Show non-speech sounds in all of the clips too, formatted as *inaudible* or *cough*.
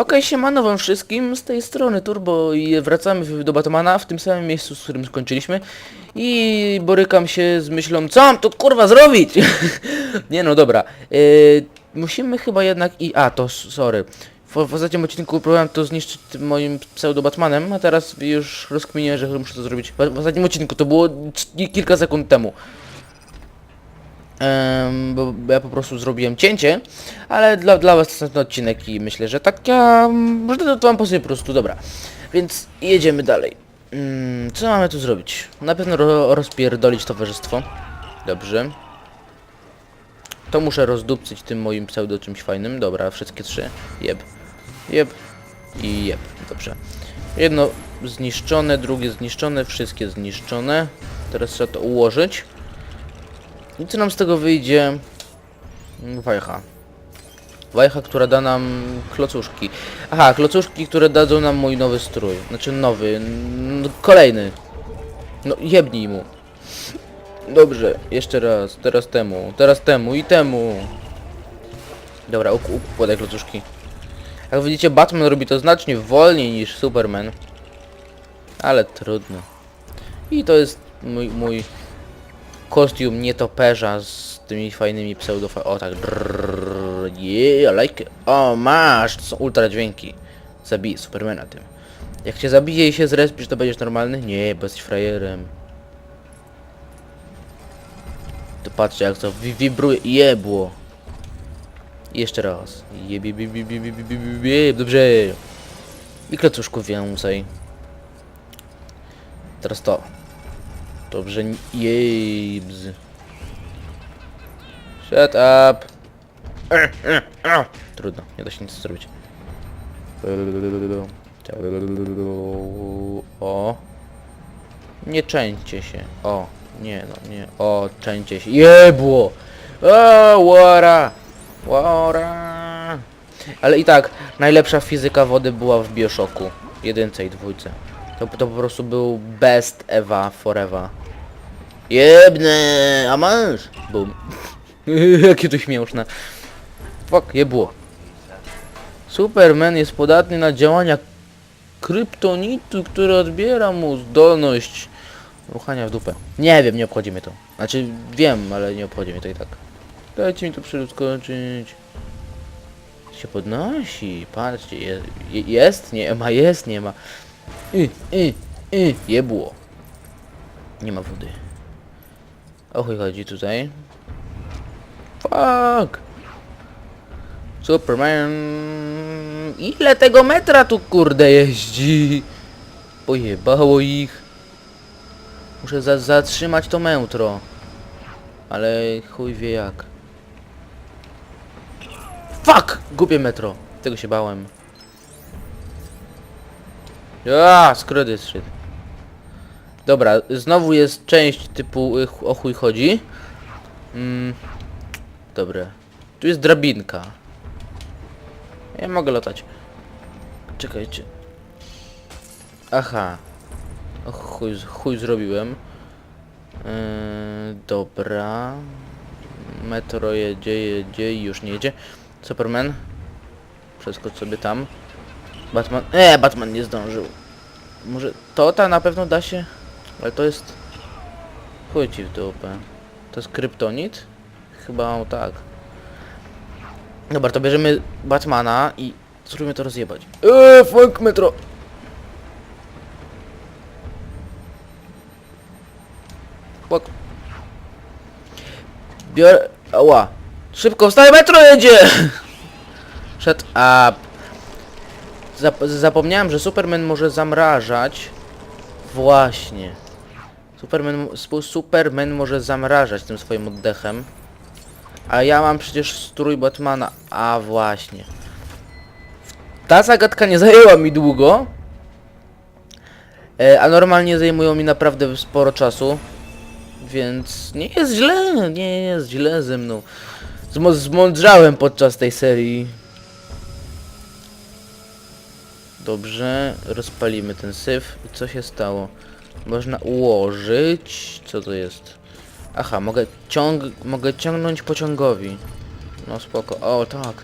Okej, siemano wam wszystkim, z tej strony Turbo i wracamy do Batmana w tym samym miejscu, z którym skończyliśmy i borykam się z myślą, co mam tu kurwa zrobić? *laughs* Nie no, dobra. Yy, musimy chyba jednak i... A, to sorry. W, w ostatnim odcinku próbowałem to zniszczyć moim pseudo-Batmanem, a teraz już rozkminię, że muszę to zrobić. W, w ostatnim odcinku, to było kilka sekund temu. Bo ja po prostu zrobiłem cięcie, ale dla, dla was ten odcinek i myślę, że tak ja... Może to, to wam pasuje po prostu, dobra. Więc jedziemy dalej. Mm, co mamy tu zrobić? Na pewno ro, rozpierdolić towarzystwo. Dobrze. To muszę rozdupcyć tym moim pseudo czymś fajnym. Dobra, wszystkie trzy. Jeb. Jeb. I jeb. Dobrze. Jedno zniszczone, drugie zniszczone, wszystkie zniszczone. Teraz trzeba to ułożyć. I co nam z tego wyjdzie? Wajcha. Wajcha, która da nam klocuszki. Aha, klocuszki, które dadzą nam mój nowy strój. Znaczy nowy, kolejny. No jebnij mu. Dobrze, jeszcze raz, teraz temu, teraz temu i temu. Dobra, uk- układaj klocuszki. Jak widzicie, Batman robi to znacznie wolniej niż Superman. Ale trudno. I to jest mój, mój kostium nietoperza z tymi fajnymi pseudofa... O tak. Drrrr, yeah, like. O, masz! To są ultra dźwięki. Zabij Supermana tym. Jak cię zabije i się zrespisz, to będziesz normalny? Nie, bo jesteś frajerem. To patrzcie jak to wi wibruje. Jebło. I Jeszcze raz. Jeb, jeb, jeb, jeb, jeb, jeb, jeb, jeb, dobrze. I klocuszków więcej. Teraz to. Dobrze, jebz. Shut up. Trudno, nie da się nic zrobić. O. Nie częcie się. O. Nie no, nie. O, częcie się. Jebło! O, łara! Łara! Ale i tak, najlepsza fizyka wody była w Bioshocku. Jedynce i dwójce. To, to po prostu był best Eva forever. Jebne, a masz? Bum. *laughs* Jakie to śmieszne. Fuck, jebło. Superman jest podatny na działania kryptonitu, który odbiera mu zdolność ruchania w dupę. Nie wiem, nie obchodzi mnie to. Znaczy, wiem, ale nie obchodzi mnie to i tak. Dajcie mi to przeskoczyć. Się podnosi, patrzcie, je, je, jest, nie ma, jest, nie ma. Y, y, y, jebło. Nie ma wody. O chuj chodzi tutaj. Fuck! Superman! Ile tego metra tu kurde jeździ? Pojebało ich. Muszę za zatrzymać to metro. Ale chuj wie jak. Fuck! Głupie metro. Tego się bałem. A, skryty szedł. Dobra, znowu jest część typu y, o chuj chodzi. Mm, dobra. Tu jest drabinka. Ja mogę latać. Czekajcie. Aha. O chuj, chuj zrobiłem. Yy, dobra. Metro jedzie, jedzie i już nie jedzie. Superman. Przeskocz sobie tam. Batman. E, Batman nie zdążył. Może to ta na pewno da się. Ale to jest... Chuj ci w dupę. To jest kryptonit? Chyba tak. Dobra, to bierzemy Batmana i spróbujmy to rozjebać. Eee, fuck metro! Fuck. Biorę... Ała. Szybko, wstań, metro jedzie! *laughs* Shut up. Zap zapomniałem, że Superman może zamrażać. Właśnie. Superman, Superman może zamrażać tym swoim oddechem. A ja mam przecież strój Batmana. A właśnie. Ta zagadka nie zajęła mi długo. E, a normalnie zajmują mi naprawdę sporo czasu. Więc nie jest źle, nie jest źle ze mną. Zmo zmądrzałem podczas tej serii. Dobrze, rozpalimy ten syf. I co się stało? Można ułożyć... Co to jest? Aha, mogę ciąg... Mogę ciągnąć pociągowi. No spoko. O, tak.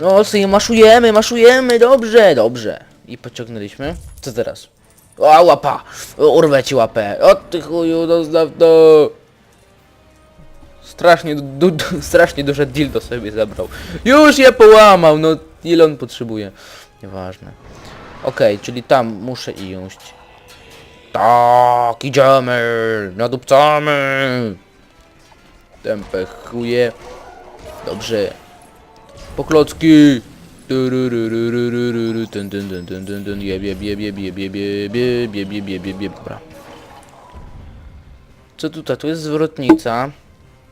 No, sobie maszujemy, maszujemy, dobrze, dobrze. I pociągnęliśmy. Co teraz? O, łapa! Urwę ci łapę. O, ty chuju, dostaw to. Strasznie, du, du, strasznie duże dildo sobie zabrał. Już je połamał, no ile on potrzebuje. Nieważne. Okej, czyli tam muszę iść. Tak, idziemy! Nadupcamy! Tempę chuje. Dobrze. Jeb, jeb. Dobra. Co tutaj? Tu jest zwrotnica.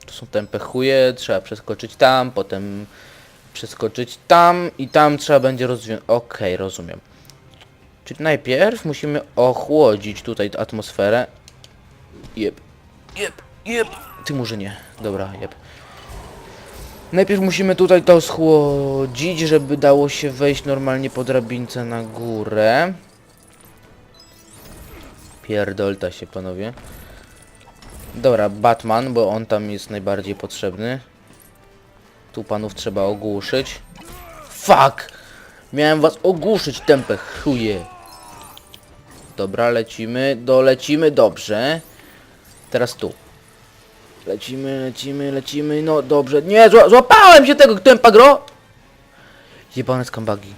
Tu są tępe chuje, trzeba przeskoczyć tam, potem przeskoczyć tam i tam trzeba będzie rozwiązać. Okej, rozumiem. Czyli najpierw musimy ochłodzić tutaj atmosferę. Jeb, jeb, jeb. Ty może nie. Dobra, jeb. Najpierw musimy tutaj to schłodzić, żeby dało się wejść normalnie po drabince na górę. Pierdolta się panowie. Dobra, Batman, bo on tam jest najbardziej potrzebny. Tu panów trzeba ogłuszyć. Fuck! Miałem was ogłuszyć, tempę chuje. Dobra, lecimy, dolecimy, dobrze. Teraz tu. Lecimy, lecimy, lecimy, no dobrze. Nie, zła złapałem się tego tempa gro! Jebane skambagi.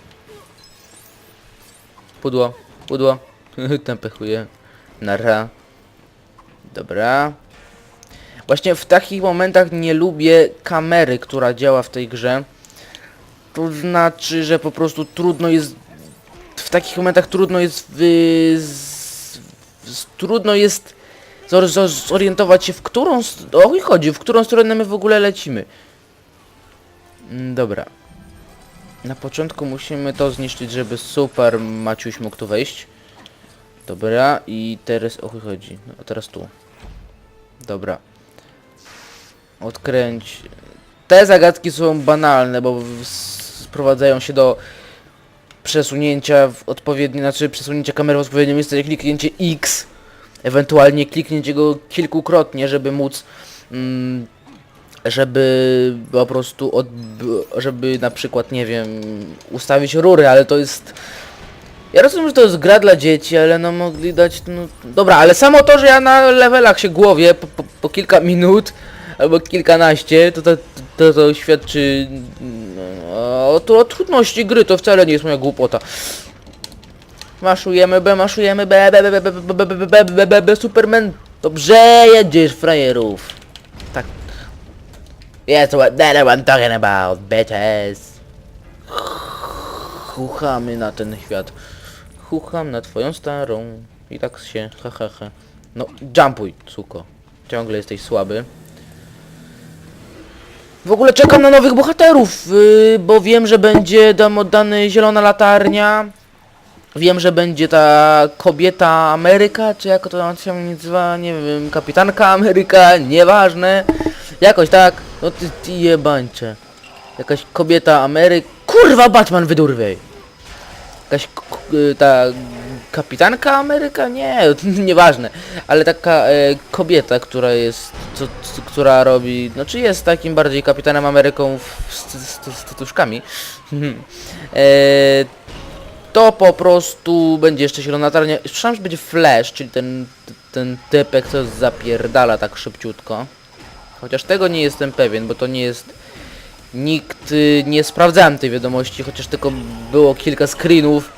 Pudło, pudło. *laughs* Tempę chuje. Nara. Dobra. Właśnie w takich momentach nie lubię kamery, która działa w tej grze. To znaczy, że po prostu trudno jest... W takich momentach trudno jest... Wy... Z... z- Trudno jest zor- zor- zorientować się w którą... O chuj chodzi, w którą stronę my w ogóle lecimy. Mm, Dobra. Na początku musimy to zniszczyć, żeby super Maciuś mógł tu wejść. Dobra, i teraz o chodzi. No, teraz tu. Dobra. Odkręć. Te zagadki są banalne, bo sprowadzają się do przesunięcia w odpowiednie, znaczy przesunięcia kamery w odpowiednie miejsce, kliknięcie X, ewentualnie kliknięcie go kilkukrotnie, żeby móc mm, żeby po prostu odb- żeby na przykład, nie wiem, ustawić rury, ale to jest ja rozumiem, że to jest gra dla dzieci, ale no mogli dać, no... Dobra, ale samo to, że ja na levelach się głowię po, po, po kilka minut, albo kilkanaście, to to, to, to świadczy no, o, o trudności gry, to wcale nie jest moja głupota. Maszujemy B, maszujemy B, B, B, B, B, B, B, B, B, B, B, Superman. Dobrze jedziesz, frajerów. Tak. That's what, that I'm talking about, bitches. Chuchamy na ten świat. Chucham na twoją starą. I tak się, ha, ha, ha. No, jumpuj, suko. Ciągle jesteś słaby. W ogóle czekam na nowych bohaterów, yy, bo wiem, że będzie tam oddany zielona latarnia. Wiem, że będzie ta kobieta Ameryka, czy jak to się nazywa, nie wiem, kapitanka Ameryka, nieważne. Jakoś tak, no ty, ty jebańcze. Jakaś kobieta Ameryk... Kurwa, Batman wydurwej! Jakaś y, ta kapitanka Ameryka? Nie, *laughs* nieważne. Ale taka e, kobieta, która jest, która robi, no czy jest takim bardziej kapitanem Ameryką w- z, z, z, tytuszkami. e, to po prostu będzie jeszcze zielona latarnia. Słyszałem, że będzie flash, czyli ten, ten typek, co zapierdala tak szybciutko. Chociaż tego nie jestem pewien, bo to nie jest... Nikt... y, nie sprawdzałem tej wiadomości, chociaż tylko było kilka screenów.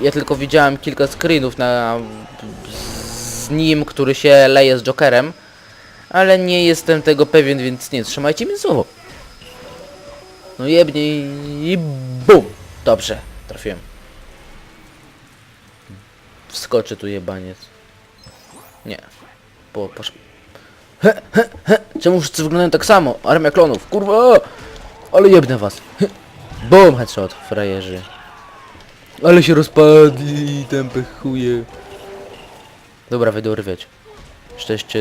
Ja tylko widziałem kilka screenów na... z nim, który się leje z Jokerem. Ale nie jestem tego pewien, więc nie, trzymajcie mi słowo. No jebnij i bum! Dobrze, trafiłem. Wskoczy tu jebaniec. Nie. Po, posz... He, he, he. Czemu wszyscy wyglądają tak samo? Armia klonów, kurwa! Ale jebnę was. Bum, headshot, frajerzy. Ale się rozpadli, tępe chuje. Dobra, wyjdę urwiać. Szczęście...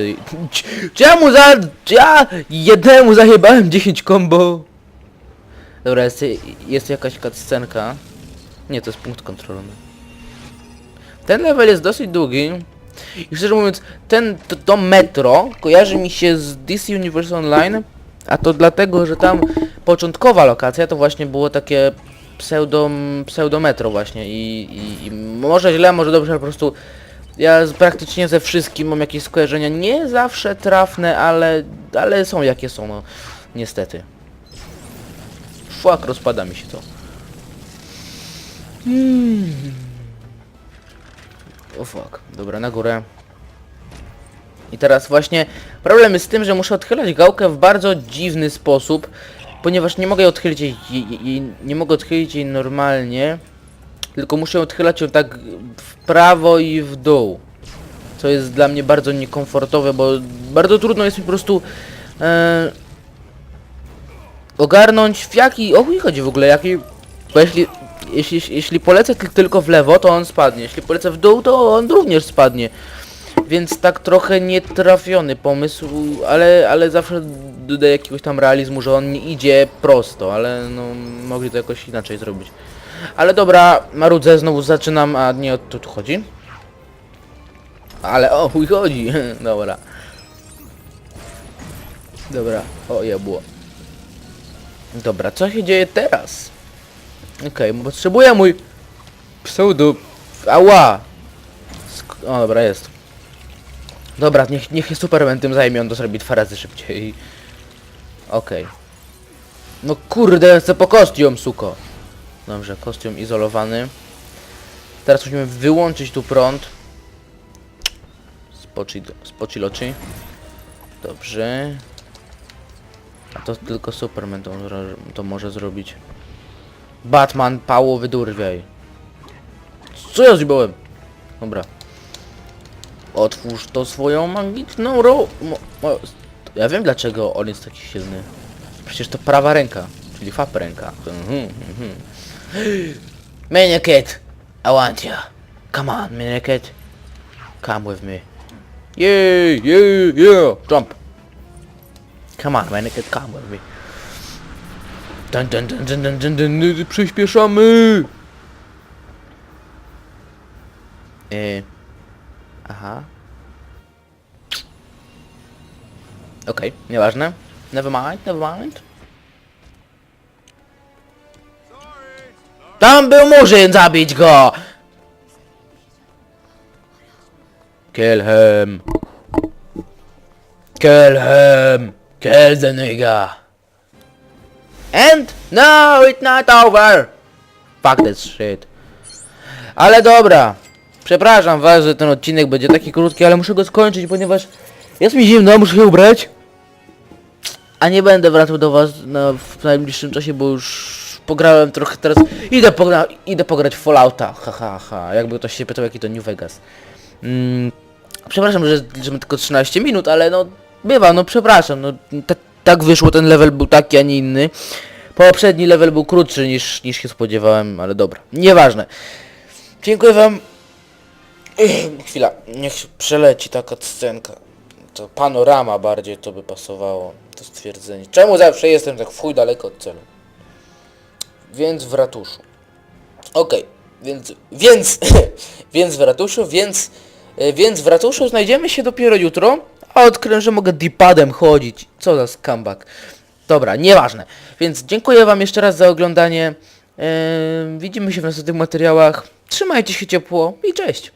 Czemu za... Ja jednemu zajebałem 10 combo? Dobra, jest, jest jakaś cutscenka. Nie, to jest punkt kontrolny. Ten level jest dosyć długi. I szczerze mówiąc, ten, to, to metro kojarzy mi się z DC Universe Online, a to dlatego, że tam początkowa lokacja to właśnie było takie pseudo, pseudometro właśnie i, i, i może źle, może dobrze, ale po prostu ja z, praktycznie ze wszystkim mam jakieś skojarzenia, nie zawsze trafne, ale, ale są jakie są, no niestety. Fuck, rozpada mi się to. Hmm. O fuck, dobra, na górę. I teraz właśnie problem jest z tym, że muszę odchylać gałkę w bardzo dziwny sposób, ponieważ nie mogę odchylić jej, jej, jej, nie mogę odchylić jej normalnie, tylko muszę odchylać ją tak w prawo i w dół. Co jest dla mnie bardzo niekomfortowe, bo bardzo trudno jest mi po prostu e, ogarnąć w jaki, o chuj chodzi w ogóle, jaki, bo jeśli, jeśli, jeśli polecę ty- tylko w lewo, to on spadnie, jeśli polecę w dół, to on również spadnie. Więc tak trochę nietrafiony pomysł, ale, ale zawsze dodaję jakiegoś tam realizmu, że on nie idzie prosto, ale no mogli to jakoś inaczej zrobić. Ale dobra, marudzę, znowu zaczynam, a nie o to tu chodzi. Ale o chuj chodzi, *laughs* dobra. Dobra, o jebło. Dobra, co się dzieje teraz? Okej, okay, potrzebuję mój pseudo... Ała! Sk o, dobra, jest. Dobra, niech, niech się Superman tym zajmie, on to zrobi dwa razy szybciej. Okej. No kurde, chcę po kostium, suko. Dobrze, kostium izolowany. Teraz musimy wyłączyć tu prąd. Spoci. Dobrze. A to tylko Superman to, to może zrobić. Batman, pało, wydurwiaj. Co ja zjebałem? Dobra. Otwórz to swoją magiczną ro... Mo, mo, ja wiem dlaczego on jest taki silny. Przecież to prawa ręka, czyli fap ręka. Mhm, mhm. I want you. Come on, Mannequin. Come with me. Yeah, yeah, yeah. Jump. Come on, Mannequin, come with me. Dun, dun, dun, dun, dun, dun, dun, dun, przyspieszamy. E, aha. Okej, nieważne. Never mind, never mind. Tam był murzyn, zabić go! Kill him. Kill him. Kill the nigga. And no, it's not over. Fuck this shit. Ale dobra. Przepraszam was, że ten odcinek będzie taki krótki, ale muszę go skończyć, ponieważ jest mi zimno, muszę się ubrać. A nie będę wracał do was na, w najbliższym czasie, bo już pograłem trochę teraz. Idę, pogra idę pograć Fallouta. Ha, ha, ha. Jakby ktoś się pytał, jaki to New Vegas. Mm, przepraszam, że, że my tylko 13 minut, ale no bywa, no przepraszam. No, ta, tak wyszło, ten level był taki, a nie inny. Poprzedni level był krótszy niż, niż się spodziewałem, ale dobra. Nieważne. Dziękuję wam. *clears throat* Chwila, niech się przeleci taka scenka. To panorama bardziej to by pasowało, to stwierdzenie. Czemu zawsze jestem tak w chuj daleko od celu? Więc w ratuszu. Okej, więc, więc, *clears throat* więc w ratuszu, więc, e, więc w ratuszu znajdziemy się dopiero jutro, a odkryłem, że mogę dipadem chodzić. Co za skambak. Dobra, nieważne. Więc dziękuję wam jeszcze raz za oglądanie. Eee, widzimy się w następnych materiałach. Trzymajcie się ciepło i cześć.